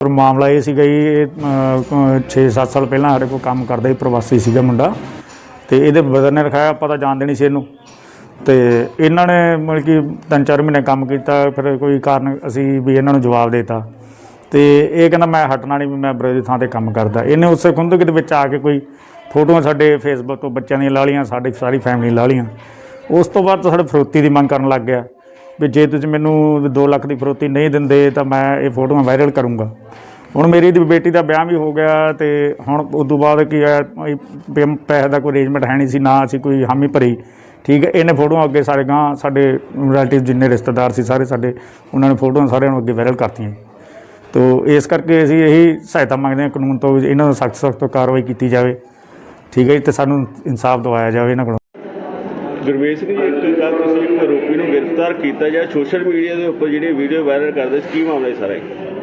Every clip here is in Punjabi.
ਪਰ ਮਾਮਲਾ ਇਹ ਸੀਗਾ ਜੀ, ਇਹ 6-7 ਸਾਲ ਪਹਿਲਾਂ ਸਾਡੇ ਕੋਲ ਕੰਮ ਕਰਦਾ ਸੀ ਪ੍ਰਵਾਸੀ ਸੀਗਾ ਮੁੰਡਾ। ਤੇ ਇਹਦੇ ਬਦਨ ਨੇ ਰਖਾਇਆ, ਆਪਾਂ ਤਾਂ ਜਾਣਦੇ ਨਹੀਂ ਸੀ ਇਹਨੂੰ। ਤੇ ਇਹਨਾਂ ਨੇ ਮਤਲਬ ਕਿ ਤਿੰਨ ਚਾਰ ਮਹੀਨੇ ਕੰਮ ਕੀਤਾ, ਫਿਰ ਕੋਈ ਕਾਰਨ ਅਸੀਂ ਵੀ ਇਹਨਾਂ ਨੂੰ ਜਵਾਬ ਦੇਤਾ। ਤੇ ਇਹ ਕਹਿੰਦਾ, ਮੈਂ ਹਟਣਾ ਨਹੀਂ, ਵੀ ਮੈਂ ਬਰੇ ਦੀ ਥਾਂ ਤੇ ਕੰਮ ਕਰਦਾ। ਇਹਨੇ ਉਸੇ ਖੁੰਦਕ ਦੇ ਵਿੱਚ ਆ ਕੇ ਕੋਈ ਫੋਟੋਆਂ ਸਾਡੇ ਫੇਸਬੁੱਕ ਤੋਂ, ਬੱਚਿਆਂ ਦੀਆਂ ਲਾ ਲਈਆਂ, ਸਾਡੀ ਸਾਰੀ ਫੈਮਿਲੀ ਲਾ ਲਈਆਂ। ਉਸ ਤੋਂ ਬਾਅਦ ਤਾਂ ਸਾਡੇ ਫਰੋਤੀ ਦੀ ਮੰਗ ਕਰਨ ਲੱਗ ਗਿਆ। ਵੀ ਜੇ ਤੁਸੀਂ ਮੈਨੂੰ 2 ਲੱਖ ਦੀ ਫਰੋਤੀ ਨਹੀਂ ਦਿੰਦੇ ਤਾਂ ਮੈਂ ਇਹ ਫੋਟੋਆਂ ਵਾਇਰਲ ਕਰੂੰਗਾ। ਹੁਣ ਮੇਰੀ ਦੀ ਬੇਟੀ ਦਾ ਵਿਆਹ ਵੀ ਹੋ ਗਿਆ ਤੇ ਹੁਣ ਉਸ ਤੋਂ ਬਾਅਦ ਕੀ ਹੈ ਪੈਸੇ ਦਾ ਕੋਈ ਅਰੇਂਜਮੈਂਟ ਹੈ ਨਹੀਂ ਸੀ, ਨਾ ਅਸੀਂ ਕੋਈ ਹਾਮੀ ਭਰੀ। ਠੀਕ ਹੈ, ਇਹਨੇ ਫੋਟੋਆਂ ਅੱਗੇ ਸਾਰੇ ਗਾਂ ਸਾਡੇ ਰਿਲੇਟਿਵ ਜਿੰਨੇ ਰਿਸ਼ਤੇਦਾਰ ਸੀ ਸਾਰੇ ਸਾਡੇ, ਉਹਨਾਂ ਨੇ ਫੋਟੋਆਂ ਸਾਰਿਆਂ ਨੂੰ ਅੱਗੇ ਵਾਇਰਲ ਕਰਤੀਆਂ। ਤੋ ਇਸ ਕਰਕੇ ਅਸੀਂ ਇਹੀ ਸਹਾਇਤਾ ਮੰਗਦੇ ਹਾਂ ਕਾਨੂੰਨ ਤੋਂ ਵੀ ਇਹਨਾਂ ਨੂੰ ਸਖਤ ਸਖਤ ਕਾਰਵਾਈ ਕੀਤੀ ਜਾਵੇ। ਠੀਕ ਹੈ ਜੀ, ਤੇ ਸਾਨੂੰ ਇਨਸਾਫ ਦਿਵਾਇਆ ਜਾਵੇ ਇਹਨਾਂ ਕੋਲੋਂ। ਗੁਰਮੇਸ਼ ਸਿੰਘ ਜੀ, ਇੱਕ ਗੱਲ ਤੁਸੀਂ ਇੱਕ ਆਰੋਪੀ ਨੂੰ ਗ੍ਰਿਫਤਾਰ ਕੀਤਾ ਜਾਂ ਸੋਸ਼ਲ ਮੀਡੀਆ ਦੇ ਉੱਪਰ ਜਿਹੜੇ ਵੀਡੀਓ ਵਾਇਰਲ ਕਰਦੇ ਸੀ ਕੀ ਮਾਮਲਾ ਹੈ ਸਾਰਾ ਇਹ?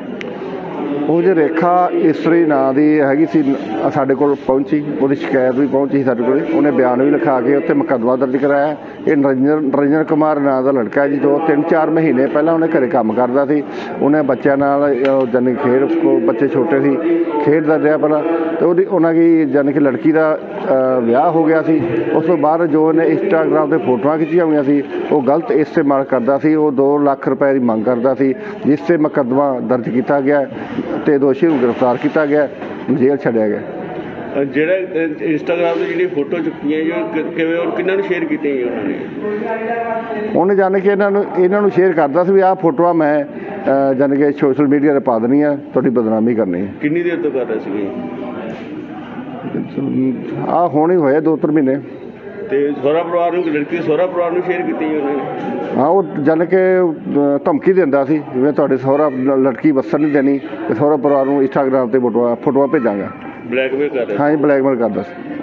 ਉਹ ਜੇ ਰੇਖਾ ਇਸਰੀ ਨਾਂ ਦੀ ਹੈਗੀ ਸੀ ਨ- ਸਾਡੇ ਕੋਲ ਪਹੁੰਚੀ ਉਹਦੀ ਸ਼ਿਕਾਇਤ ਵੀ ਪਹੁੰਚੀ ਸੀ ਸਾਡੇ ਕੋਲ। ਉਹਨੇ ਬਿਆਨ ਵੀ ਲਿਖਾ ਕੇ ਉੱਥੇ ਮੁਕੱਦਮਾ ਦਰਜ ਕਰਾਇਆ। ਇਹ ਨਰਿੰਦਰ ਨਰਿੰਦਰ ਕੁਮਾਰ ਨਾਂ ਦਾ ਲੜਕਾ ਹੈ ਜੀ ਜੋ 3-4 ਮਹੀਨੇ ਪਹਿਲਾਂ ਉਹਨੇ ਘਰੇ ਕੰਮ ਕਰਦਾ ਸੀ। ਉਹਨੇ ਬੱਚਿਆਂ ਨਾਲ ਅਹ, ਜਾਣੀ ਖੇਡ ਕੋ ਬੱਚੇ ਛੋਟੇ ਸੀ ਖੇਡਦਾ ਰਿਹਾ ਪਹਿਲਾਂ। ਤੇ ਉਹਦੀ ਉਹਨਾਂ ਦੀ ਜਾਣੀ ਕਿ ਲੜਕੀ ਦਾ ਅਹ, ਵਿਆਹ ਹੋ ਗਿਆ ਸੀ। ਉਸ ਤੋਂ ਬਾਅਦ ਜੋ ਉਹਨੇ ਇੰਸਟਾਗ੍ਰਾਮ ਤੇ ਫੋਟੋਆਂ ਖਿੱਚੀਆਂ ਹੋਈਆਂ ਸੀ ਉਹ ਗਲਤ ਇਸਤੇਮਾਲ ਕਰਦਾ ਸੀ। ਉਹ 2 ਲੱਖ ਰੁਪਏ ਦੀ ਮੰਗ ਕਰਦਾ ਸੀ ਜਿਸ ਤੇ ਮੁਕੱਦਮਾ ਦਰਜ ਕੀਤਾ ਗਿਆ। ਤੇ ਦੋਸ਼ੀ ਨੂੰ ਗ੍ਰਿਫਤਾਰ ਕੀਤਾ ਗਿਆ ਜੇਲ੍ਹ ਛੱਡਿਆ ਗਿਆ। ਜਿਹੜਾ ਇੰਸਟਾਗ੍ਰਾਮ ਤੇ ਜਿਹੜੀ ਫੋਟੋ ਚੁੱਕੀਆਂ ਜੋ ਕਿਵੇਂ ਔਰ ਕਿੰਨਾਂ ਨੂੰ ਸ਼ੇਅਰ ਕੀਤੀਆਂ ਜੀ ਉਹਨਾਂ ਨੇ? ਉਹਨੇ ਜਾਣ ਕੇ ਇਹਨਾਂ ਨੂੰ ਇਹਨਾਂ ਨੂੰ ਸ਼ੇਅਰ ਕਰਦਾ ਸੀ ਵੀ ਆਹ ਫੋਟੋਆਂ ਮੈਂ ਜਾਣੀ ਕਿ ਸੋਸ਼ਲ ਮੀਡੀਆ ਤੇ ਪਾ ਦੇਣੀ ਆ ਤੁਹਾਡੀ ਬਦਨਾਮੀ ਕਰਨੀ ਹੈ ਕਿੰਨੀ ਦੇਰ ਤੋਂ ਕਰ ਰਹੇ ਸੀਗੇ? ਆਹ ਹੁਣ ਹੀ ਹੋਏ ਦੋ ਤਿੰਨ ਮਹੀਨੇ। ਤੇ ਸਹੁਰਾ ਪਰਿਵਾਰ ਨੂੰ ਲੜਕੀ ਸਹੁਰਾ ਪਰਿਵਾਰ ਨੂੰ ਸ਼ੇਅਰ ਕੀਤੀ ਜੀ ਉਹਨਾਂ। ਨੇ ਹਾਂ ਉਹ ਜਾਣ ਕੇ ਅਹ, ਧਮਕੀ ਦਿੰਦਾ ਸੀ ਜਿਵੇਂ ਤੁਹਾਡੇ ਸਹੁਰਾ ਲ- ਲੜਕੀ ਵਸਣ ਨਹੀਂ ਦੇਣੀ ਤੇ ਸਹੁਰਾ ਪਰਿਵਾਰ ਨੂੰ ਇੰਸਟਾਗ੍ਰਾਮ ਤੇ ਫੋਟੋਆਂ ਫੋਟੋਆਂ ਭੇਜਾਂਗਾ। ਬਲੈਕਮੇਲ ਕਰ ਰਹੇ। ਹਾਂ ਬਲੈਕਮੇਲ ਕਰਦਾ ਸੀ।